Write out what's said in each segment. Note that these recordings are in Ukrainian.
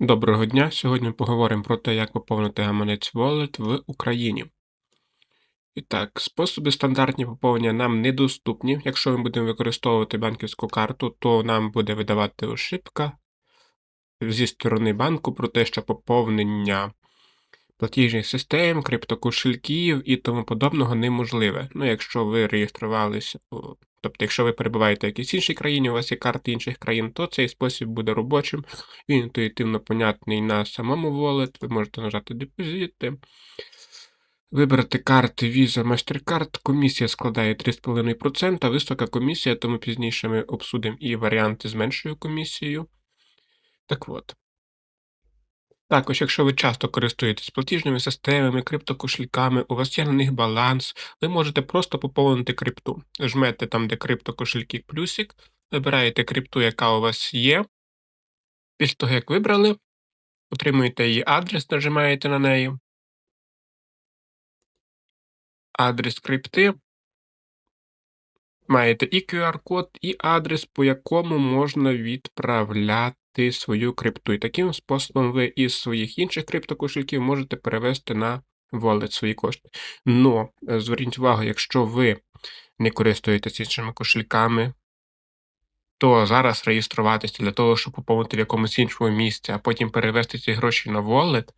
Доброго дня! Сьогодні поговоримо про те, як поповнити гаманець Wallet в Україні. І так, способи стандартні поповнення нам недоступні. Якщо ми будемо використовувати банківську карту, то нам буде видавати ошибка зі сторони банку про те, що поповнення платіжних систем, криптокошельків і тому подобного неможливе. Ну, якщо ви реєструвалися, тобто, якщо ви перебуваєте в якійсь іншій країні, у вас є карти інших країн, то цей спосіб буде робочим, він інтуїтивно понятний на самому wallet, ви можете нажати депозити. Вибрати карти Visa MasterCard. Комісія складає 3,5%, висока комісія, тому пізніше ми обсудимо і варіанти з меншою комісією. Так от. Також, якщо ви часто користуєтесь платіжними системами, криптокошельками, у вас є на них баланс, ви можете просто поповнити крипту. Жмете там, де криптокошельки плюсик, вибираєте крипту, яка у вас є. Після того, як вибрали, отримуєте її адрес, нажимаєте на неї. Адрес крипти. Маєте і QR-код, і адрес, по якому можна відправляти свою крипту. І таким способом ви із своїх інших криптокошельків можете перевести на wallet свої кошти. Но е, зверніть увагу, якщо ви не користуєтесь іншими кошельками, то зараз реєструватися для того, щоб поповнити в якомусь іншому місці, а потім перевести ці гроші на wallet,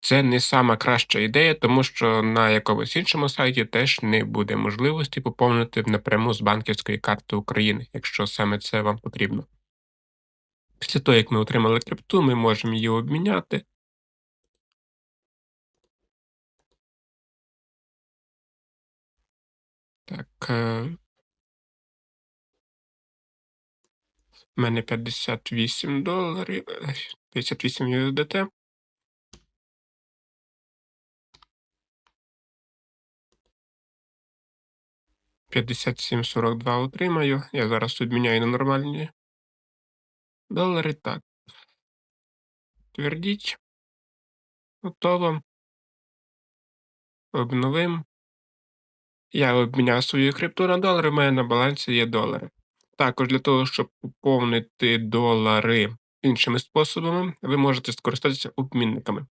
це не сама краща ідея, тому що на якомусь іншому сайті теж не буде можливості поповнити напряму з банківської карти України, якщо саме це вам потрібно. Після того, як ми отримали крипту, ми можемо її обміняти. Так. е, У мене 58 доларів, е, 58 USDT. П'ятдесят сім сорок два отримаю. Я зараз обміняю на нормальні долари. Так. Твердіть. Готово. Обновим. Я обміняв свою крипту на долари, у мене на балансі є долари. Також для того, щоб поповнити долари іншими способами, ви можете скористатися обмінниками.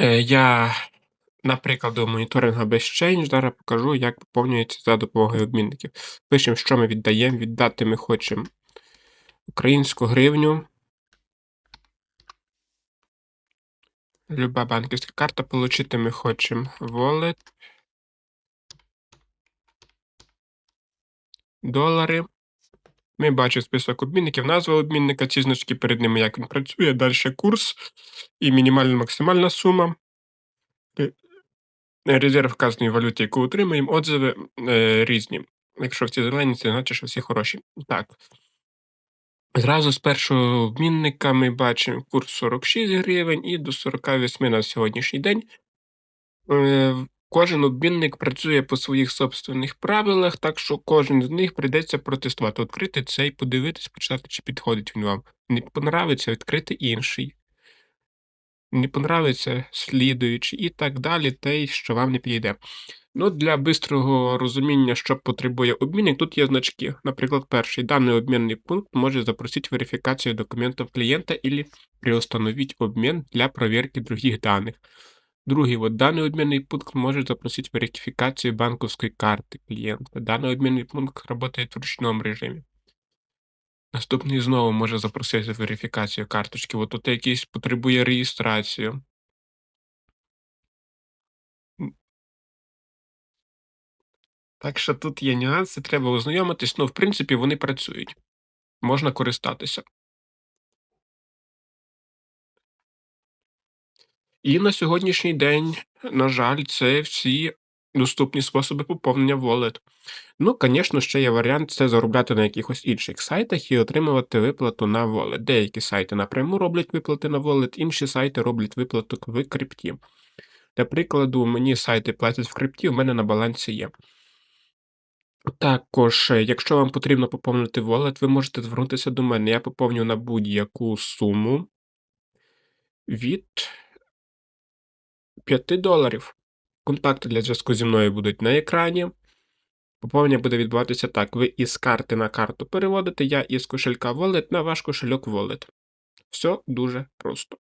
Е, Я, наприклад, у моніторингу BestChange зараз покажу, як поповнюється за допомогою обмінників. Пишемо, що ми віддаємо. Віддати ми хочемо українську гривню. Люба банківська карта. Получити ми хочемо wallet. Долари. Ми бачимо список обмінників, назва обмінника, ці значки перед ними, як він працює, далі курс і мінімальна максимальна сума. Е, Резерв вказаної валюти, яку отримуємо, отзиви е, різні. Якщо всі зелені, це значить, що всі хороші. Так. Зразу з першого обмінника ми бачимо курс 46 гривень і до 48 на сьогоднішній день. Е, Кожен обмінник працює по своїх собственних правилах, так що кожен з них прийдеться протестувати. Відкрити цей, подивитись, почитати, чи підходить він вам. Не понравиться, відкрити інший. Не понравиться слідуючий і так далі, той, що вам не підійде. Ну, для бистрого розуміння, що потребує обмінник, тут є значки. Наприклад, перший даний обмінний пункт може запросити верифікацію документів клієнта или приостановить обмін для проверки других даних. Другий, вот даний обмінний пункт може запросити верифікацію банковської карти клієнта. Даний обмінний пункт працює в ручному режимі. Наступний знову може запросити верифікацію карточки. От тут якийсь потребує реєстрацію. Так що тут є нюанси, треба ознайомитись. Ну, в принципі, вони працюють. Можна користатися. І на сьогоднішній день, на жаль, це всі доступні способи поповнення wallet. Ну, звісно, ще є варіант це заробляти на якихось інших сайтах і отримувати виплату на wallet. Деякі сайти напряму роблять виплати на wallet, інші сайти роблять виплату в крипті. Для прикладу, мені сайти платять в крипті, у мене на балансі є. Також, е, якщо вам потрібно поповнити wallet, ви можете звернутися до мене. Я поповню на будь-яку суму від 5 доларів. Контакти для зв'язку зі мною будуть на екрані. Поповнення буде відбуватися так: ви із карти на карту переводите, я із кошелька Wallet на ваш кошельок Wallet. Все дуже просто.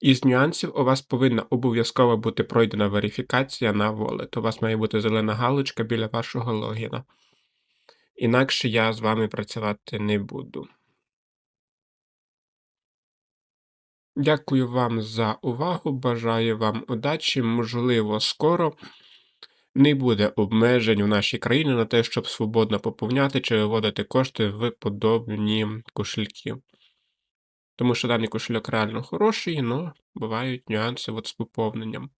Із нюансів у вас повинна обов'язково бути пройдена верифікація на Wallet. У вас має бути зелена галочка біля вашого логіна. Інакше я з вами працювати не буду. Дякую вам за увагу. Бажаю вам удачі. Можливо, скоро не буде обмежень в нашій країні на те, щоб свободно поповняти чи виводити кошти в подобні кошельки. Тому що даний кошельок реально хороший, але бувають нюанси от з поповненням.